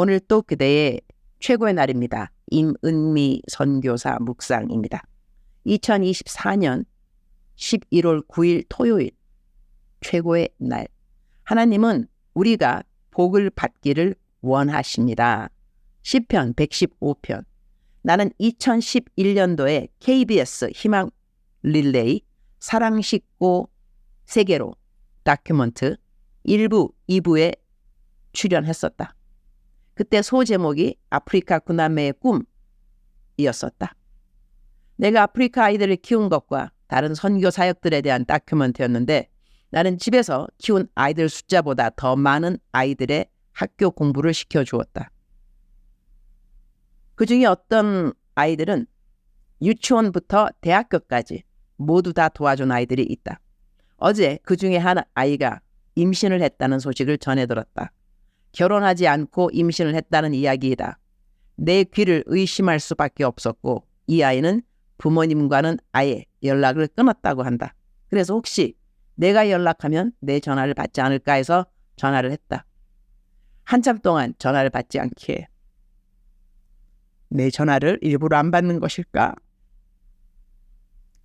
오늘 또 그대의 최고의 날입니다. 임은미 선교사 묵상입니다. 2024년 11월 9일 토요일 최고의 날. 하나님은 우리가 복을 받기를 원하십니다. 시편 115편. 나는 2011년도에 KBS 희망 릴레이 사랑 싣고 세계로 다큐먼트 1부, 2부에 출연했었다. 그때 소제목이 아프리카 구남매의 꿈이었었다. 내가 아프리카 아이들을 키운 것과 다른 선교 사역들에 대한 다큐멘트였는데 나는 집에서 키운 아이들 숫자보다 더 많은 아이들의 학교 공부를 시켜주었다. 그 중에 어떤 아이들은 유치원부터 대학교까지 모두 다 도와준 아이들이 있다. 어제 그 중에 한 아이가 임신을 했다는 소식을 전해 들었다. 결혼하지 않고 임신을 했다는 이야기이다. 내 귀를 의심할 수밖에 없었고 이 아이는 부모님과는 아예 연락을 끊었다고 한다. 그래서 혹시 내가 연락하면 내 전화를 받지 않을까 해서 전화를 했다. 한참 동안 전화를 받지 않기에 내 전화를 일부러 안 받는 것일까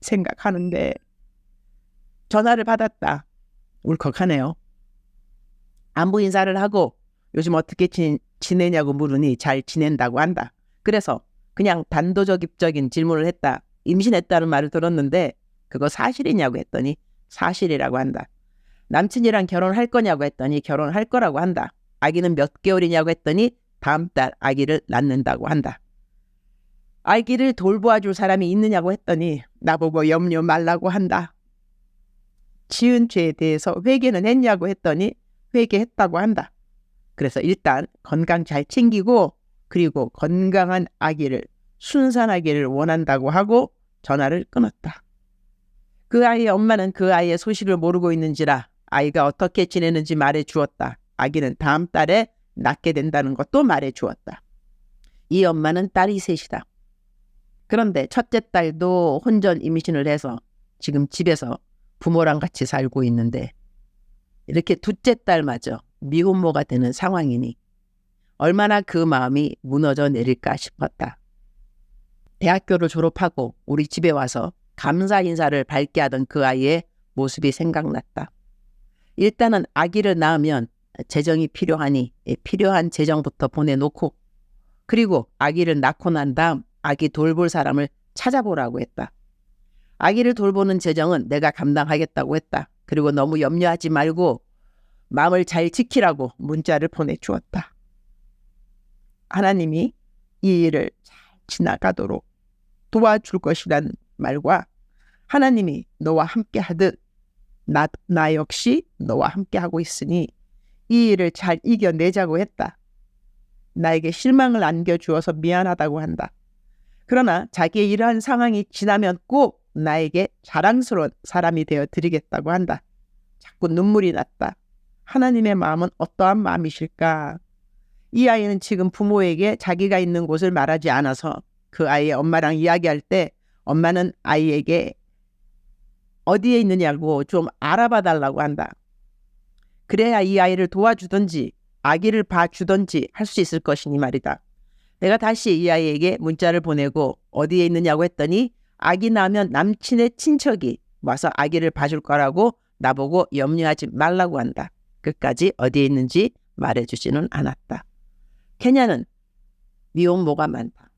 생각하는데 전화를 받았다. 울컥하네요. 안부 인사를 하고 요즘 어떻게 지, 지내냐고 물으니 잘 지낸다고 한다. 그래서 그냥 단도직입적인 질문을 했다. 임신했다는 말을 들었는데 그거 사실이냐고 했더니 사실이라고 한다. 남친이랑 결혼할 거냐고 했더니 결혼할 거라고 한다. 아기는 몇 개월이냐고 했더니 다음 달 아기를 낳는다고 한다. 아기를 돌보아 줄 사람이 있느냐고 했더니 나보고 염려 말라고 한다. 지은 죄에 대해서 회개는 했냐고 했더니 회개했다고 한다. 그래서 일단 건강 잘 챙기고 그리고 건강한 아기를 순산하기를 원한다고 하고 전화를 끊었다. 그 아이의 엄마는 그 아이의 소식을 모르고 있는지라 아이가 어떻게 지내는지 말해 주었다. 아기는 다음 달에 낳게 된다는 것도 말해 주었다. 이 엄마는 딸이 셋이다. 그런데 첫째 딸도 혼전 임신을 해서 지금 집에서 부모랑 같이 살고 있는데 이렇게 둘째 딸마저 미혼모가 되는 상황이니 얼마나 그 마음이 무너져 내릴까 싶었다. 대학교를 졸업하고 우리 집에 와서 감사 인사를 밝게 하던 그 아이의 모습이 생각났다. 일단은 아기를 낳으면 재정이 필요하니 필요한 재정부터 보내놓고 그리고 아기를 낳고 난 다음 아기 돌볼 사람을 찾아보라고 했다. 아기를 돌보는 재정은 내가 감당하겠다고 했다. 그리고 너무 염려하지 말고 마음을 잘 지키라고 문자를 보내주었다. 하나님이 이 일을 잘 지나가도록 도와줄 것이라는 말과 하나님이 너와 함께 하듯 나, 나 역시 너와 함께 하고 있으니 이 일을 잘 이겨내자고 했다. 나에게 실망을 안겨주어서 미안하다고 한다. 그러나 자기의 이러한 상황이 지나면 꼭 나에게 자랑스러운 사람이 되어 드리겠다고 한다. 자꾸 눈물이 났다. 하나님의 마음은 어떠한 마음이실까? 이 아이는 지금 부모에게 자기가 있는 곳을 말하지 않아서 그 아이의 엄마랑 이야기할 때 엄마는 아이에게 어디에 있느냐고 좀 알아봐 달라고 한다. 그래야 이 아이를 도와주든지 아기를 봐주든지 할 수 있을 것이니 말이다. 내가 다시 이 아이에게 문자를 보내고 어디에 있느냐고 했더니 아기 낳으면 남친의 친척이 와서 아기를 봐줄 거라고 나보고 염려하지 말라고 한다. 끝까지 어디에 있는지 말해주지는 않았다. 케냐는 미혼모가 많다.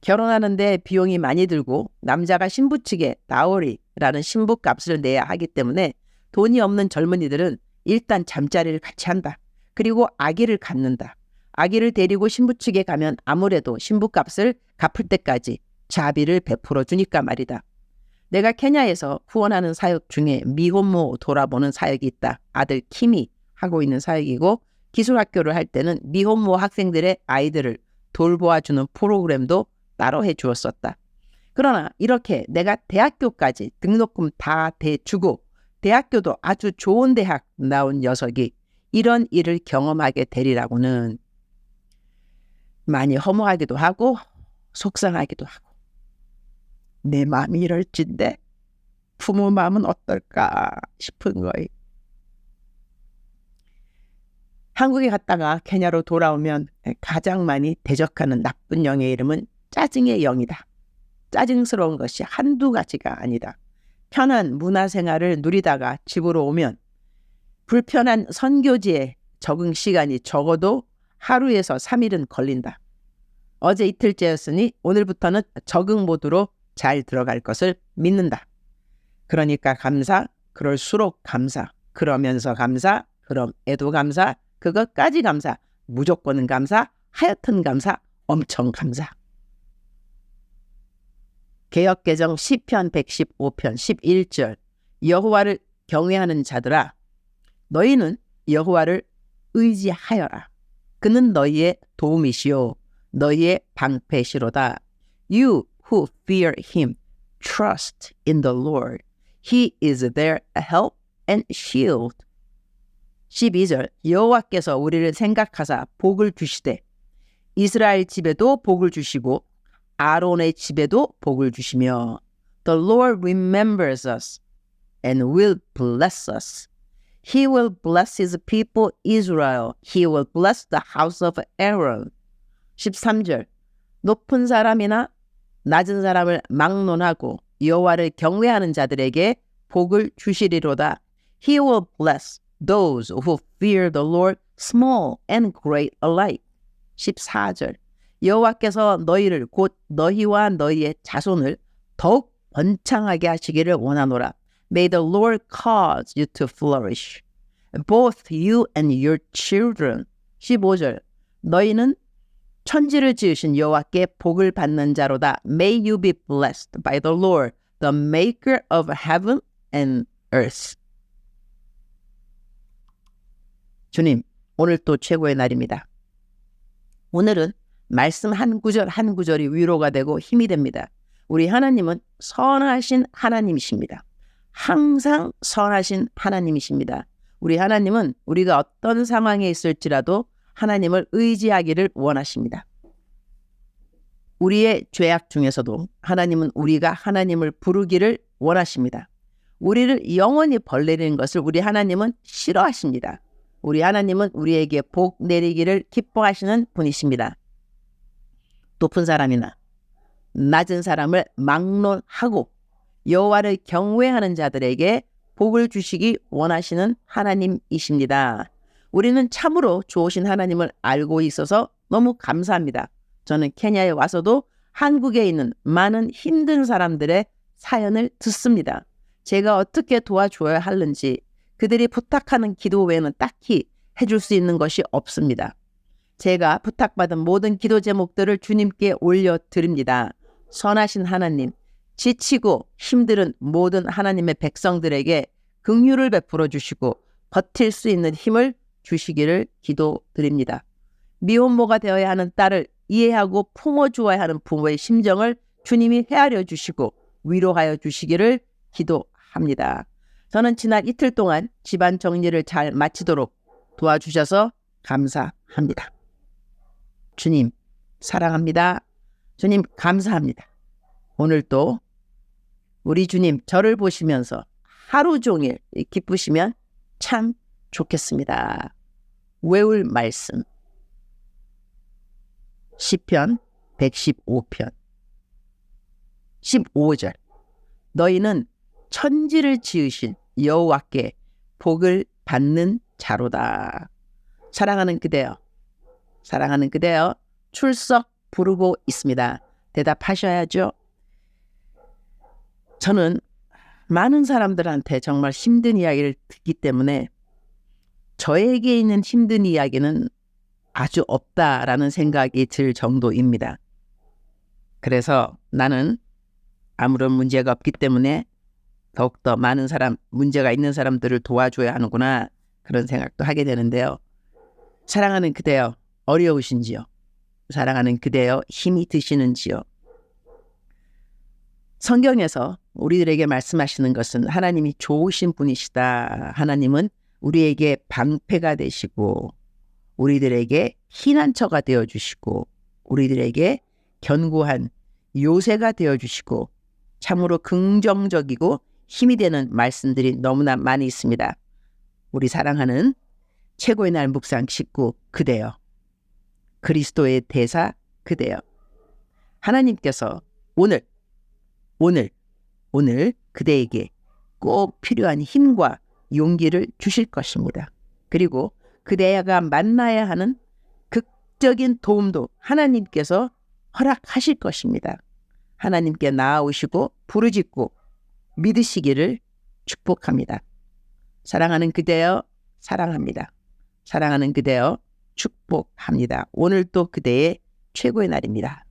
결혼하는데 비용이 많이 들고 남자가 신부 측에 나오리라는 신부 값을 내야 하기 때문에 돈이 없는 젊은이들은 일단 잠자리를 같이 한다. 그리고 아기를 갖는다. 아기를 데리고 신부 측에 가면 아무래도 신부 값을 갚을 때까지 자비를 베풀어 주니까 말이다. 내가 케냐에서 후원하는 사역 중에 미혼모 돌아보는 사역이 있다. 아들 킴이 하고 있는 사역이고 기술학교를 할 때는 미혼모 학생들의 아이들을 돌보아주는 프로그램도 따로 해 주었었다. 그러나 이렇게 내가 대학교까지 등록금 다 대주고 대학교도 아주 좋은 대학 나온 녀석이 이런 일을 경험하게 되리라고는 많이 허무하기도 하고 속상하기도 하고 내 마음이 이럴진데 부모 마음은 어떨까 싶은 거예요. 한국에 갔다가 케냐로 돌아오면 가장 많이 대적하는 나쁜 영의 이름은 짜증의 영이다. 짜증스러운 것이 한두 가지가 아니다. 편한 문화생활을 누리다가 집으로 오면 불편한 선교지에 적응 시간이 적어도 하루에서 3일은 걸린다. 어제 이틀째였으니 오늘부터는 적응 모드로 잘 들어갈 것을 믿는다. 그러니까 감사, 그럴수록 감사, 그러면서 감사, 그럼 애도 감사, 그것까지 감사, 무조건은 감사, 하여튼 감사, 엄청 감사. 개혁개정 10편 115편 11절 여호와를 경외하는 자들아 너희는 여호와를 의지하여라. 그는 너희의 도움이시요 너희의 방패시로다. You who fear him trust in the Lord. He is their help and shield. 12절 여호와께서 우리를 생각하사 복을 주시되 이스라엘 집에도 복을 주시고 아론의 집에도 복을 주시며 The Lord remembers us and will bless us. He will bless his people Israel. He will bless the house of Aaron. 13절 높은 사람이나 낮은 사람을 막론하고 여호와를 경외하는 자들에게 복을 주시리로다. He will bless those who fear the Lord, small and great alike. 14절 여호와께서 너희를 곧 너희와 너희의 자손을 더욱 번창하게 하시기를 원하노라. May the Lord cause you to flourish, both you and your children. 15절 너희는 천지를 지으신 여호와께 복을 받는 자로다. May you be blessed by the Lord, the maker of heaven and earth. 주님, 오늘 또 최고의 날입니다. 오늘은 말씀 한 구절 한 구절이 위로가 되고 힘이 됩니다. 우리 하나님은 선하신 하나님이십니다. 항상 선하신 하나님이십니다. 우리 하나님은 우리가 어떤 상황에 있을지라도 하나님을 의지하기를 원하십니다. 우리의 죄악 중에서도 하나님은 우리가 하나님을 부르기를 원하십니다. 우리를 영원히 벌내리는 것을 우리 하나님은 싫어하십니다. 우리 하나님은 우리에게 복 내리기를 기뻐하시는 분이십니다. 높은 사람이나 낮은 사람을 막론하고 여호와를 경외하는 자들에게 복을 주시기 원하시는 하나님이십니다. 우리는 참으로 좋으신 하나님을 알고 있어서 너무 감사합니다. 저는 케냐에 와서도 한국에 있는 많은 힘든 사람들의 사연을 듣습니다. 제가 어떻게 도와줘야 하는지 그들이 부탁하는 기도 외에는 딱히 해줄 수 있는 것이 없습니다. 제가 부탁받은 모든 기도 제목들을 주님께 올려드립니다. 선하신 하나님, 지치고 힘든 모든 하나님의 백성들에게 긍휼을 베풀어 주시고 버틸 수 있는 힘을 주시기를 기도드립니다. 미혼모가 되어야 하는 딸을 이해하고 품어주어야 하는 부모의 심정을 주님이 헤아려 주시고 위로하여 주시기를 기도합니다. 저는 지난 이틀 동안 집안 정리를 잘 마치도록 도와주셔서 감사합니다. 주님, 사랑합니다. 주님, 감사합니다. 오늘 또 우리 주님 저를 보시면서 하루 종일 기쁘시면 참 좋겠습니다. 외울 말씀. 시편 115편 15절 너희는 천지를 지으신 여호와께 복을 받는 자로다. 사랑하는 그대여. 사랑하는 그대여. 출석 부르고 있습니다. 대답하셔야죠. 저는 많은 사람들한테 정말 힘든 이야기를 듣기 때문에 저에게 있는 힘든 이야기는 아주 없다라는 생각이 들 정도입니다. 그래서 나는 아무런 문제가 없기 때문에 더욱더 많은 사람, 문제가 있는 사람들을 도와줘야 하는구나 그런 생각도 하게 되는데요. 사랑하는 그대여 어려우신지요? 사랑하는 그대여 힘이 드시는지요? 성경에서 우리들에게 말씀하시는 것은 하나님이 좋으신 분이시다. 하나님은 우리에게 방패가 되시고 우리들에게 희난처가 되어 주시고 우리들에게 견고한 요새가 되어 주시고 참으로 긍정적이고 힘이 되는 말씀들이 너무나 많이 있습니다. 우리 사랑하는 최고의 날 묵상 식구 그대여. 그리스도의 대사 그대여. 하나님께서 오늘, 오늘, 오늘 그대에게 꼭 필요한 힘과 용기를 주실 것입니다. 그리고 그대가 만나야 하는 극적인 도움도 하나님께서 허락하실 것입니다. 하나님께 나아오시고 부르짖고 믿으시기를 축복합니다. 사랑하는 그대여 사랑합니다. 사랑하는 그대여 축복합니다. 오늘 또 그대의 최고의 날입니다.